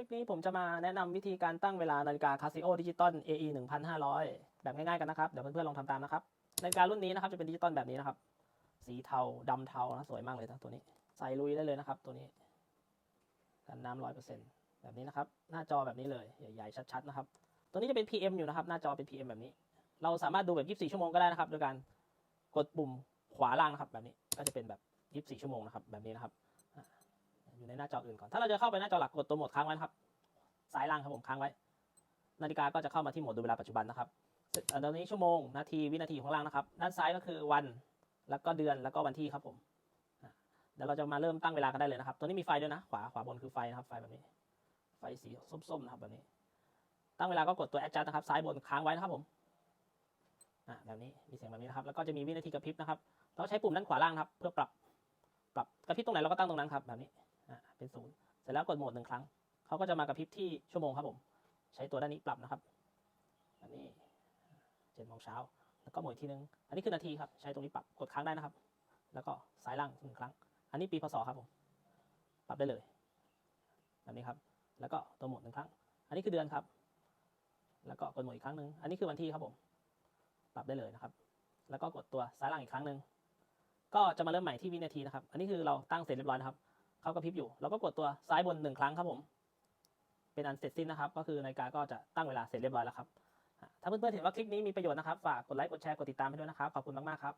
ลิปนี้ผมจะมาแนะนำวิธีการตั้งเวลานาฬิกา Casio Digital AE 1500 แบบง่ายๆกันนะครับ เดี๋ยวเพื่อนๆลองทำตามนะครับ นาฬิการุ่นนี้นะครับจะเป็นดิจิตอลแบบนี้นะครับ สีเทาดำเทานะสวยมากเลยนะตัวนี้ ใส่ลุยได้เลยนะครับ ตัวนี้กันน้ำร้อยเปอร์เซ็นต์แบบนี้นะครับ หน้าจอแบบนี้เลยใหญ่ๆชัดๆนะครับ ตัวนี้จะเป็น PM อยู่นะครับ หน้าจอเป็น PM แบบนี้ เราสามารถดูแบบ 24 ชั่วโมงก็ได้นะครับโดยการกดปุ่มขวาล่างนะครับ แบบนี้ก็จะเป็นแบบ 24 ชั่วโมงนะครับแบบนี้นะครับ ในหน้าจออื่นก่อน ถ้าเราจะเข้าไปหน้าจอหลักกดตัวโหมดค้างไว้นะครับซ้ายล่างครับผมค้างไว้ นาฬิกาก็จะเข้ามาที่โหมดดูเวลาปัจจุบันนะครับตอนนี้ชั่วโมง นาที วินาทีข้างล่างนะครับ ด้านซ้ายก็คือวัน แล้วก็เดือน แล้วก็วันที่ครับผม เดี๋ยวเราจะมาเริ่มตั้งเวลากันได้เลยนะครับ ตัวนี้มีไฟด้วยนะ ขวา ขวาบนคือไฟนะครับ ไฟแบบนี้ ไฟสีส้มๆนะครับแบบนี้ ตั้งเวลาก็กดตัว adjust นะครับ ซ้ายบนค้างไว้นะครับผมแบบนี้ มีเสียงแบบนี้นะครับ แล้วก็จะมีวินาทีกระพริบนะครับ เราใช้ปุ่มด้านขวาล่างครับ เพื่อปรับ ปรับกระพริบตรงไหนเราก็ตั้งตรงนั้นครับ แบบนี้ เป็นศูนย์เสร็จแล้วกดโหมดหนึ่งครั้งเขาก็จะมากระพริบที่ชั่วโมงครับผม ใช้ตัวด้านนี้ปรับนะครับอันนี้เจ็ดโมงเช้าแล้วก็โหมดอีกทีนึง อันนี้คือนาทีครับ ใช้ตรงนี้ปรับกดค้างได้นะครับ แล้วก็ซ้ายล่างหนึ่งครั้ง อันนี้ปีพศครับผม ปรับได้เลยแบบนี้ครับ แล้วก็ตัวโหมดหนึ่งครั้ง อันนี้คือเดือนครับ แล้วก็กดโหมดอีกครั้งหนึ่งอันนี้คือวันที่ครับผม ปรับได้เลยนะครับ แล้วก็กดตัวซ้ายล่างอีกครั้งหนึ่งก็จะมาเริ่มใหม่ที่วินาทีนะครับ อันนี้คือเราตั้งเสร็จเรียบร้อยนะครับ เขากระพริบอยู่เราก็กดตัวซ้ายบนหนึ่งครั้งครับผม เป็นอันเสร็จสิ้นนะครับ ก็คือนาฬิกาก็จะตั้งเวลาเสร็จเรียบร้อยแล้วครับ ถ้าเพื่อนๆเห็นว่าคลิปนี้มีประโยชน์นะครับ ฝากกดไลค์ กดแชร์ กดติดตามให้ด้วยนะครับ ขอบคุณมากๆครับ